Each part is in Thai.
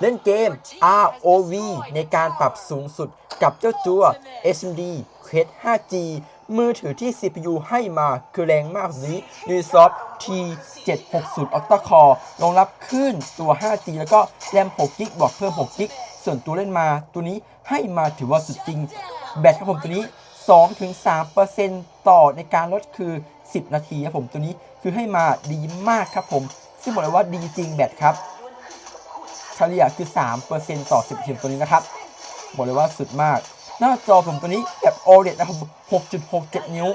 เล่นเกม ROV ในการปรับสูงสุดกับเจ้าตัว SMD Quest 5G มือถือที่ CPU ให้มาคือแรงมากแบบนี้ Ubisoft T760 Octa Core รองรับขึ้นตัว 5G แล้วก็แรม 6 g b บวกเพิ่ม 6 g b ส่วนตัวเล่นมาตัวนี้ให้มาถือว่าสุดจริง แบตครับผมตัวนี้ 2-3%ต่อในการลดคือ 10 นาทีครับผมตัวนี้คือให้มาดีมากครับผม ซึ่งบอกเลยว่าดีจริงแบตครับ เฉลี่ยคือ3%ต่อ 10เตัวนี้นะครับ บอกเลยว่าสุดมาก หน้าจอผมตัวนี้แบบ OLED นะครับ 6.67 นิ้ว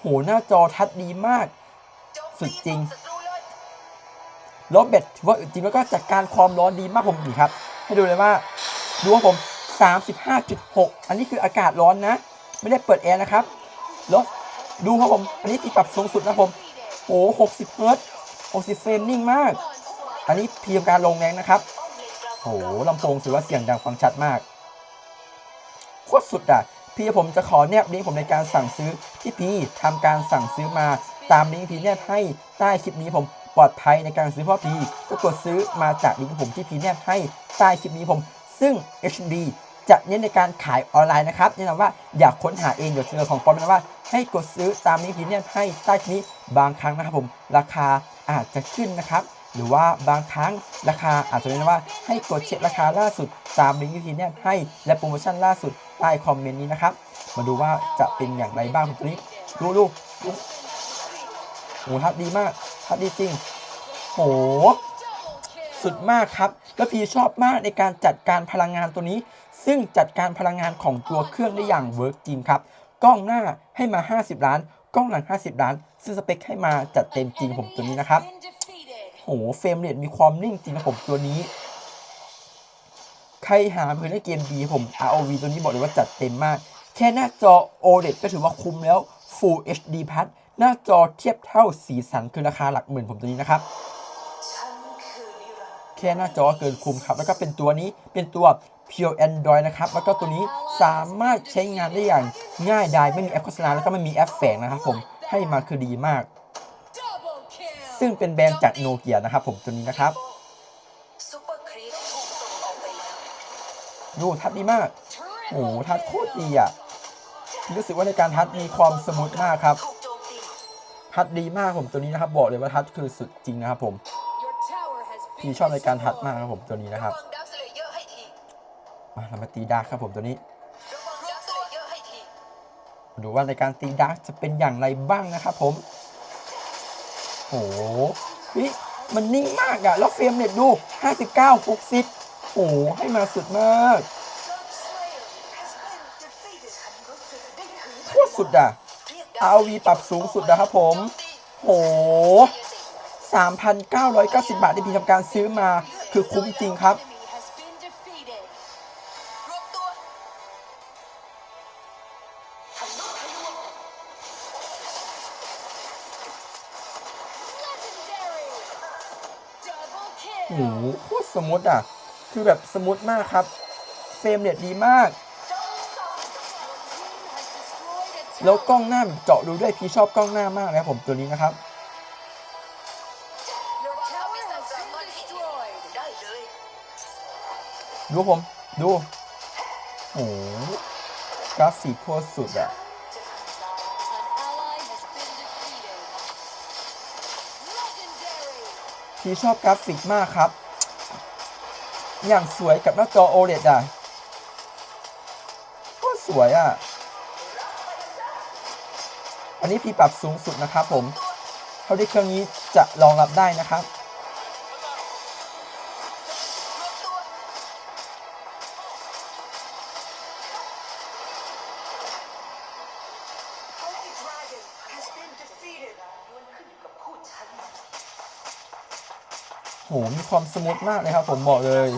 โห หน้าจอทัดดีมาก สุดจริงลดแบตถือว่าจริงแล้วก็จัดการความร้อนดีมากผมดีครับ ให้ดูเลยว่า ดูว่าผม 35.6 อันนี้คืออากาศร้อนนะ ไม่ได้เปิดแอร์นะครับลดดูครับผม อันนี้ที่ปรับสูงสุดนะผมโอ้60เฮิร์ต60เฟรมนิ่งมาก อันนี้เพียงการลงแรงนะครับ โอ้ลำโพงถือว่าเสียงดังฟังชัดมากโคตรสุดอะพี่ผมจะขอแนบลิงก์ผมในการสั่งซื้อที่พี่ทำการสั่งซื้อมาตามลิงก์พี่แนบให้ใต้คลิปนี้ผมปลอดภัยในการซื้อเพราะพี่ก็กดซื้อมาจากลิงก์ผมที่พี่แนบให้ใต้คลิปนี้ผม ซึ่ง HD จะเน้นในการขายออนไลน์นะครับแนะนำว่าอยากค้นหาเองเดี๋ยวเจอของปลอมนะว่า ให้กดซื้อตามลิงก์พี่แนบให้ใต้คลิปนี้บางครั้งนะครับผม ราคาอาจจะขึ้นนะครับ หรือว่าบางครั้งราคาอาจจะเป็นว่าให้กดเช็คราคาล่าสุดตามลิงก์ที่เนี่ยให้และโปรโมชั่นล่าสุดใต้คอมเมนต์นี้นะครับ มาดูว่าจะเป็นอย่างไรบ้างตรงนี้ดูดูดูโหทัดดีมากทัดดีจริงโหสุดมากครับ แล้วพีชอบมากในการจัดการพลังงานตัวนี้ ซึ่งจัดการพลังงานของตัวเครื่องได้อย่างเวิร์กจริงครับ กล้องหน้าให้มา 50 ล้าน กล้องหลัง 50 ล้าน ซึ่งสเปคให้มาจัดเต็มจริงผมตัวนี้นะครับ โหเฟรมเรทมีความนิ่งจริงนะผมตัวนี้ ใครหาเพื่อนเล่นเกมดีผม ROV ตัวนี้บอกเลยว่าจัดเต็มมาก แค่หน้าจอ OLED ก็ถือว่าคุ้มแล้ว Full HD Plus หน้าจอเทียบเท่าสีสันคือราคาหลักหมื่นผมตัวนี้นะครับ แค่หน้าจอเกินคุ้มครับ แล้วก็เป็นตัวนี้เป็นตัว Pure Android นะครับ แล้วก็ตัวนี้สามารถใช้งานได้อย่างง่ายดายไม่มีแอปโฆษณาแล้วก็ไม่มีแอปแฝงนะครับผมให้มาคือดีมาก ซึ่งเป็นแบรนด์จากโนเกียนะครับผมตัวนี้นะครับดูทัดดีมากโอ้หทัดโคตรดีอะรู้สึกว่าในการทัดมีความสมูทมากครับ ทัดดีมากผมตัวนี้นะครับ บอกเลยว่าทัดคือสุดจริงนะครับผมพี่ชอบในการทัดมากครับผมตัวนี้นะครับระวังดักสเลเยอร์ให้ทีมาเรามาตีดาร์กครับผมตัวนี้ดูว่าในการตีดาร์กจะเป็นอย่างไรบ้างนะครับผม โอ้โหพี่มันนิ่งมากอะแล้วเฟรมเน็ตดู 59 60โอ้โหให้มาสุดมากโคตรสุดอะ RV ปรับสูงสุดนะครับผมโอ้โห 3,990 บาทที่พี่ทำการซื้อมาคือคุ้มจริงครับ โอ้โหโคตรสมูทอะ คือแบบสมูทมากครับ เฟรมเรทดีมาก แล้วกล้องหน้าเจาะดูด้วยพี่ชอบกล้องหน้ามากนะผมตัวนี้นะครับดูผม ดู โอ้กราฟิกโคตรสุดอะ พี่ชอบกราฟิกมากครับ อย่างสวยกับหน้าจอ OLED อะก็สวยอะ อันนี้พี่ปรับสูงสุดนะครับผม เท่าที่เครื่องนี้จะรองรับได้นะครับ โหมีความสมูทมากเลยครับ ผมบอกเลย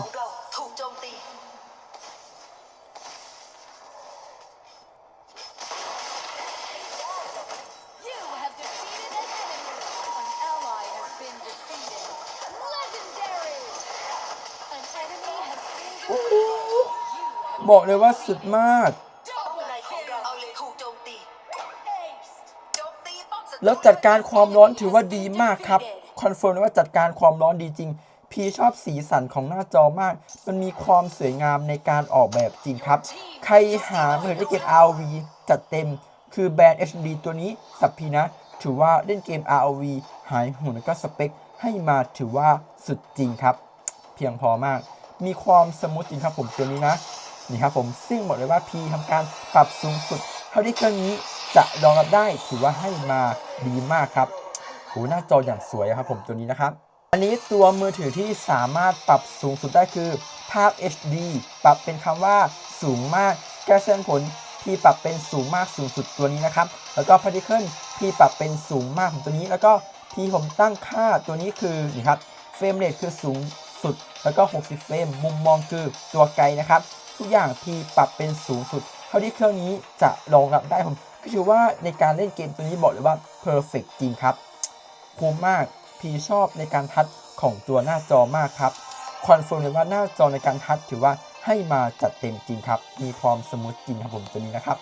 บอกเลยว่าสุดมาก แล้วจัดการความร้อนถือว่าดีมากครับ คอนเฟิร์มเลยว่าจัดการความร้อนดีจริง พีชอบสีสันของหน้าจอมาก มันมีความสวยงามในการออกแบบจริงครับ ใครหามือถือเล่นเกม ROV จัดเต็ม คือแบรนด์ HD ตัวนี้สับพีนะ ถือว่าเล่นเกม ROV หายห่วแล้วก็สเปค ให้มาถือว่าสุดจริงครับ เพียงพอมาก มีความสมูทจริงครับผมตัวนี้นะนี่ครับผมซึ่งบอกเลยว่า P ทำการปรับสูงสุด เท่าที่เครื่องนี้จะรองรับได้ถือว่าให้มาดีมากครับ หูหน้าจออย่างสวยครับผมตัวนี้นะครับ อันนี้ตัวมือถือที่สามารถปรับสูงสุดได้คือ ภาพ HD ปรับเป็นคำว่าสูงมากแก้เส้นผลที่ปรับเป็นสูงมากสูงสุดตัวนี้นะครับ แล้วก็ particle ที่ปรับเป็นสูงมากของตัวนี้ แล้วก็ที่ผมตั้งค่าตัวนี้คือนี่ครับเฟรมเรทคือสูงสุด แล้วก็ 60 เฟรม มุมมองคือตัวไกลนะครับ ทุกอย่างที่ปรับเป็นสูงสุด เท่าที่เครื่องนี้จะรองรับได้ผมก็ถือว่าในการเล่นเกมตัวนี้บอกเลยว่า perfect จริงครับ คุ้มมาก พีชอบในการทัชของตัวหน้าจอมากครับ คอนเฟิร์มเลยว่าหน้าจอในการทัชถือว่าให้มาจัดเต็มจริงครับ มีความสมูทจริงครับผมตัวนี้นะครับ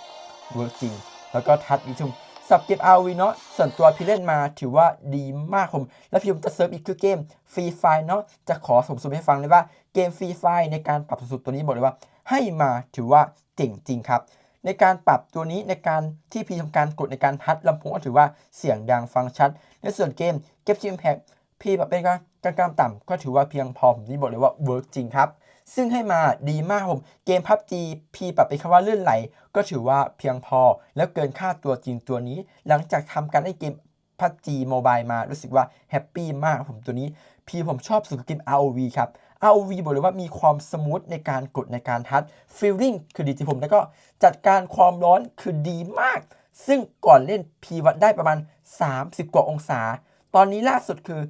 เวิร์กจริง แล้วก็ทัชอีกชุมสับเกม RV เนาะส่วนตัวพี่เล่นมาถือว่าดีมากผมแล้วพี่ผมจะเซิร์ฟอีกคือเกมฟรีไฟเนาะจะขอสมสมให้ฟังเลยว่าเกมฟรีไฟในการปรับสูงสุดตัวนี้บอกเลยว่า ให้มาถือว่าเจ๋งจริงครับ ในการปรับตัวนี้ในการที่พีทำการกดในการทัดลำโพงก็ถือว่าเสียงดังฟังชัด ในส่วนเกมเก็บชิมแพคพีปรับเป็นการกลางๆต่ำก็ถือว่าเพียงพอผมนี่บอกเลยว่าเวิร์กจริงครับ ซึ่งให้มาดีมากผมเกมพับจีพีปรับเป็นคำว่าลื่นไหล ก็ถือว่าเพียงพอแล้วเกินค่าตัวจริงตัวนี้ หลังจากทำการเล่นเกมพับจีโมบายมารู้สึกว่าแฮปปี้มากผมตัวนี้ พีผมชอบสุดเกม ROV ครับ ROV บอกเลยว่ามีความสมูทในการกดในการทัชฟีลลิ่งคือดีจริงผมแล้วก็จัดการความร้อนคือดีมาก ซึ่งก่อนเล่นพีวัดได้ประมาณ 30 กว่าองศา ตอนนี้ล่าสุดคือ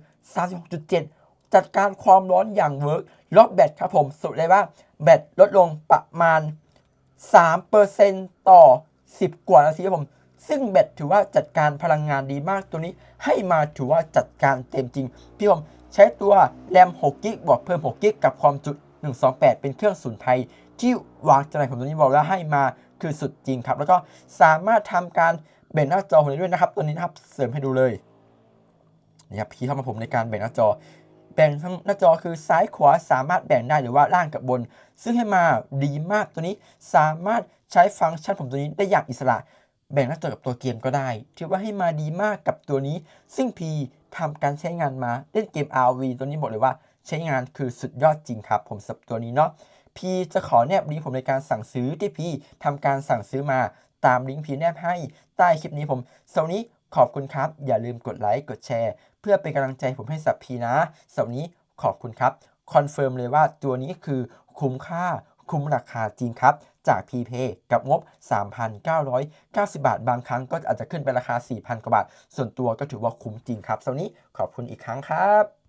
36.7 จัดการความร้อนอย่างเวิร์กล็อกแบตครับผม สุดเลยว่าแบตลดลงประมาณ 3%ต่อ 10 กว่านาทีครับผม ซึ่งแบตถือว่าจัดการพลังงานดีมากตัวนี้ ให้มาถือว่าจัดการเต็มจริง พี่ผมใช้ตัวแรม6กิกบวกเพิ่ม6กิกกับความจุ 128 เป็นเครื่องศูนไทย ที่วางจำหน่ายผมตัวนี้บอกแล้วให้มาคือสุดจริงครับ แล้วก็สามารถทำการเบ่งหน้าจอผมได้ด้วยนะครับ ตัวนี้นะครับเสริมให้ดูเลยนี่ครับพี่เข้ามาผมในการแบ่งหน้าจอ แบ่งทั้งหน้าจอคือซ้ายขวาสามารถแบ่งได้หรือว่าล่างกับบน ซึ่งให้มาดีมากตัวนี้สามารถใช้ฟังก์ชันผมตัวนี้ได้อย่างอิสระ แบ่งหน้าจอกับตัวเกมก็ได้ถือว่าให้มาดีมากกับตัวนี้ ซึ่งพีทำการใช้งานมาเล่นเกม RV ตัวนี้บอกเลยว่าใช้งานคือสุดยอดจริงครับ ผมสับตัวนี้เนาะพีจะขอแนบลิงก์ผมในการสั่งซื้อที่พีทำการสั่งซื้อมาตามลิงก์พีแนบให้ใต้คลิปนี้ผมสำหรับวันนี้ขอบคุณครับ อย่าลืมกดไลค์กดแชร์ เพื่อเป็นกำลังใจผมให้สับพีนะสำหรับวันนี้ขอบคุณครับคอนเฟิร์มเลยว่าตัวนี้คือคุ้มค่า คุ้มราคาจริงครับ จาก p p a y กับงบ 3,990 บาท บางครั้งก็อาจจะขึ้นไปราคา 4,000 กว่าบาท ส่วนตัวก็ถือว่าคุ้มจริงครับสำหรับวันนี้ขอบคุณอีกครั้งครับ